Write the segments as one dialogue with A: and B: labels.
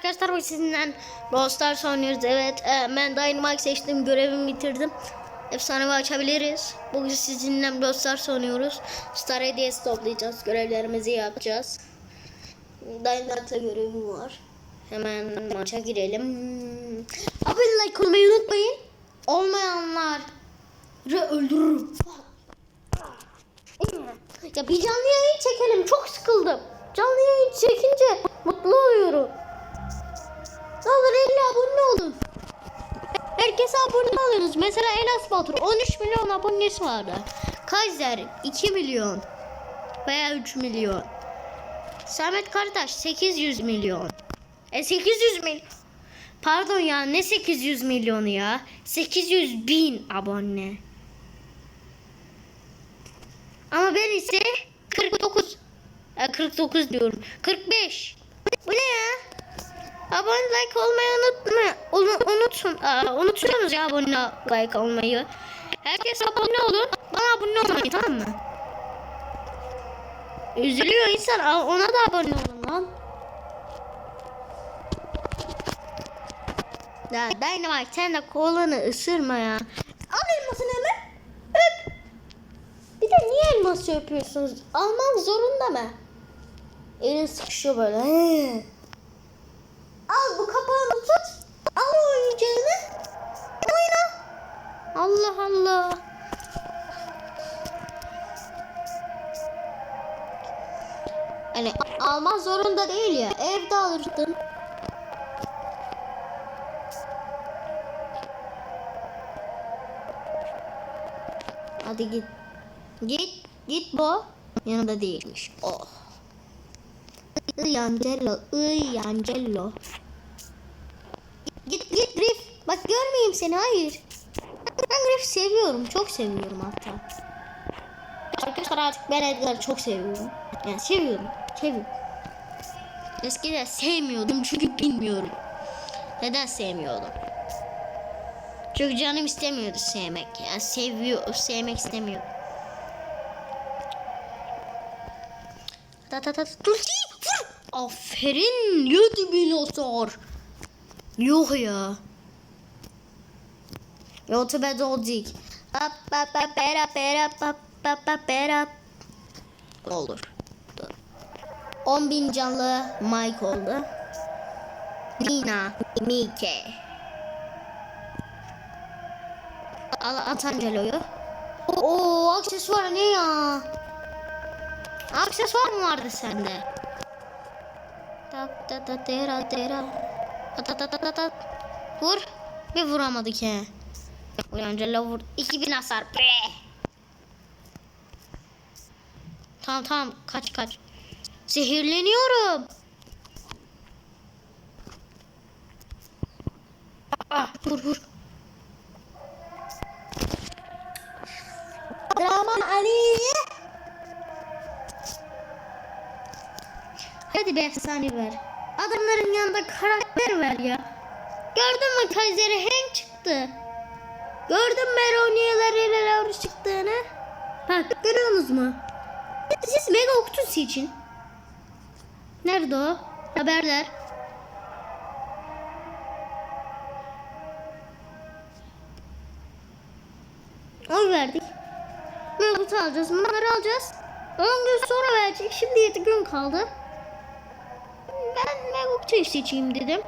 A: arkadaşlar bugün sizinle Brawl Stars oynuyoruz. Evet e, ben Dynamite seçtim görevimi bitirdim. Efsanevi açabiliriz. Bugün sizinle Brawl Stars oynuyoruz. Star hediyesi toplayacağız. Görevlerimizi yapacağız. Dynamite'la görevim var. Hemen maça girelim. Abone like olmayı unutmayın. Olmayanlar öldürürüm. Ya bir canlı yayın çekelim. Çok sıkıldım. Canlı yayın çekince abone olunuz. Mesela Elas Batur 13 milyon abonesi vardı. Kaiser 2 milyon veya 3 milyon. Samet Karataş 800 milyon. E 800 milyon. Pardon ya ne 800 milyonu ya? 800 bin abone. Ama ben ise 49 e, 49 diyorum. 45. Bu ne ya? Abone like olmayı unutma. Unu- unutun. Aa, unutuyorsunuz ya abone like olmayı. Herkes abone olun. Bana abone olmayın tamam mı? Üzülüyor insan. Ona da abone olun lan. Ya Dynamite sen de kolanı ısırma ya. Al elmasını hemen. Öp. Bir de niye elması yapıyorsunuz? Alman zorunda mı? Elin sıkışıyor böyle. He. Alman zorunda değil ya. Evde alırdın. Hadi git. Git. Git bu. Yanında değilmiş. Oh. Iyancello. Iyancello. Git git Griff. Bak görmeyeyim seni. Hayır. Ben Griff seviyorum. Çok seviyorum hatta. Arkadaşlar artık ben Edgar'ı çok seviyorum. Yani seviyorum. Seviyorum. Eskiden sevmiyordum çünkü bilmiyorum. Neden sevmiyordum? Çünkü canım istemiyordu sevmek. Yani seviyor, sevmek istemiyor. Ta ta ta vur. Aferin. Yedi hasar. Yok ya. YouTube doldik. Pa pa pa pera pera pa pa pa pera. Olur. Dur. 10 bin canlı Mike oldu. Nina, Mike. Al at Angelo'yu. Oo aksesuar ne ya? Aksesuar mı vardı sende? Tak ta ta tera tera. Ta ta ta ta ta. Vur. Bir vuramadık he. Angelo vur. 2000 hasar. Bre. Tamam tamam kaç kaç. Zehirleniyorum. Ah, vur vur. Drama Ali. Hadi bir efsane ver. Adamların yanında karakter ver ya. Gördün mü Kaiser'e Hank çıktı. Gördün mü Eroniyeler ile Laurus çıktığını? Bak görüyorsunuz mu? Siz Mega Octus için. Nerede o? Haberler. Oy verdik. Mevcut alacağız. Bunları alacağız. 10 gün sonra verecek. Şimdi 7 gün kaldı. Ben Mevcut seçeyim dedim.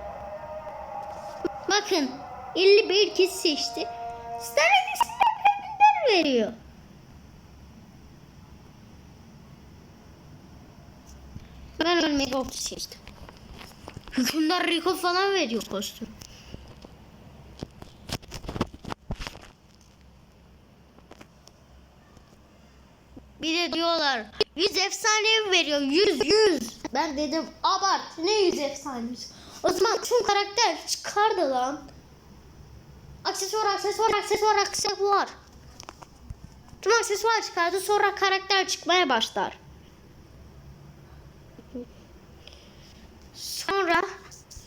A: Bakın 51 kişi seçti. Star veriyor. Ben öyle Mevcut seçtim. Hükümdar Rico falan veriyor kostüm. Bir de diyorlar 100 efsane veriyor 100 100. Ben dedim abart ne 100 efsanesi. O zaman tüm karakter çıkardı lan. Aksesuar aksesuar aksesuar aksesuar. Tüm aksesuar çıkardı sonra karakter çıkmaya başlar. Sonra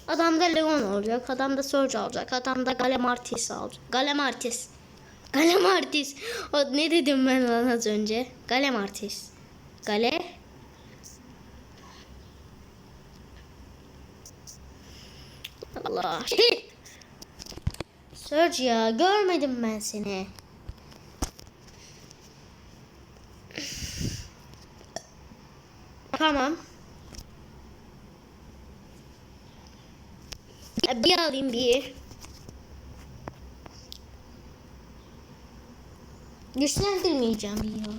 A: adamda Leon olacak, adamda Surge olacak, adamda Galemartis olacak. Galemartis. Galemartis. O ne dedim ben lan az önce? Galemartis. Gale Allah. Serge ya görmedim ben seni. Tamam. Bir alayım bir. Güçlendirmeyeceğim ya.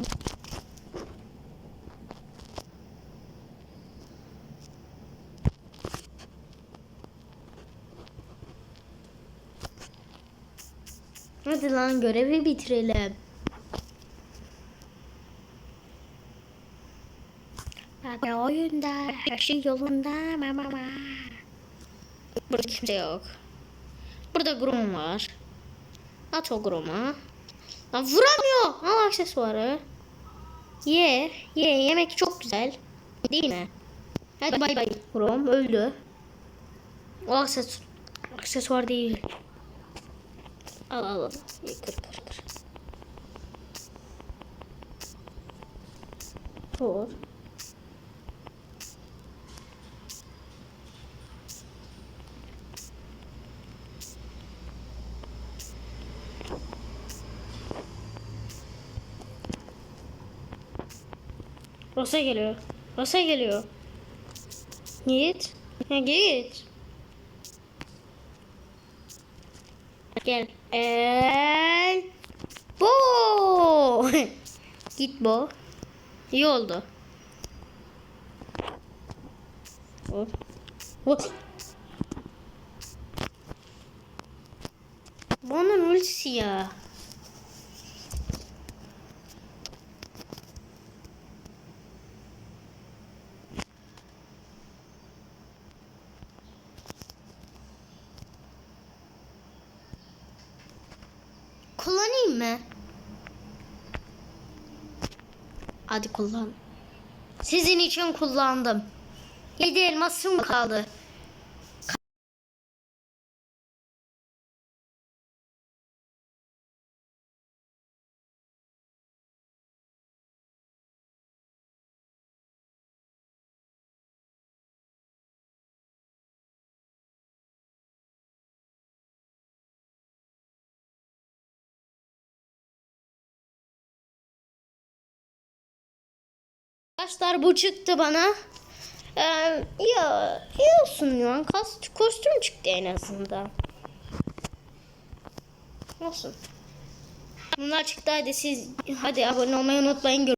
A: Hadi lan görevi bitirelim. Bak oyunda her şey yolunda mama. Burada kimse yok. Burada Grom var. At o Grom'a. Lan vuramıyor. Al aksesuarı. Ye. Ye. Yemek çok güzel. Değil mi? Hadi bay bay. Grom öldü. O aksesuar, aksesuar değil. Al al al. Kır kır kır. Vur. Rosa geliyor. Rosa geliyor. Git. Ha, git. Gel. El. Bo. Git bo. İyi oldu. Hop. Hop. Bu onun ultisi ya. Kullanayım mı? Hadi kullan. Sizin için kullandım. Yedi elmasım kaldı. Arkadaşlar bu çıktı bana. Ee, ya iyi olsun ya. Kas, kostüm çıktı en azından. Olsun. Bunlar çıktı hadi siz hadi abone olmayı unutmayın. Görüşürüz.